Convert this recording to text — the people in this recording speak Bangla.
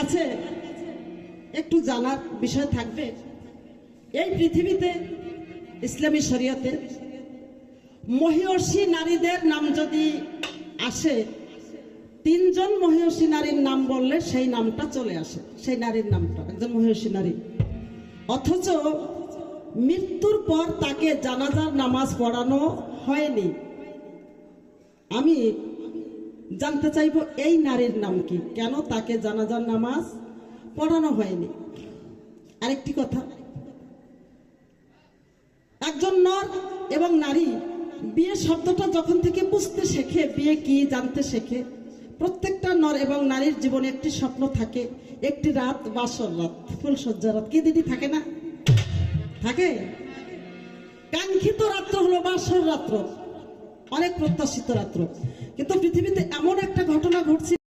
কাছে একটু জানার বিষয় থাকবে। এই পৃথিবীতে ইসলামী শরীয়তে মহিষী নারীদের নাম যদি আসে, তিনজন মহিষী নারীর নাম বললে সেই নামটা চলে আসে, সেই নারীর নামটা, একজন মহিষী নারী। অথচ মৃত্যুর পর তাকে জানাজার নামাজ পড়ানো হয়নি। আমি জানতে চাইব এই নারীর নাম কি? কেন তাকে জানাজার নামাজ পড়ানো হয়নি? আরেকটি কথা। একজন নর এবং নারী বিয়ে শব্দটা যখন থেকে বুঝতে শেখে, বিয়ে কি জানতে শেখে, প্রত্যেকটা নর এবং নারীর জীবনে একটি স্বপ্ন থাকে, একটি রাত বাসর রাত ফুলসজ্জা রাত। কি দিদি, থাকে না? থাকে? কাঙ্ক্ষিত রাত্র হলো বাসর রাত্র। অনেক প্রত্যাশিত রাত্র। কিন্তু পৃথিবীতে এমন ঘটছে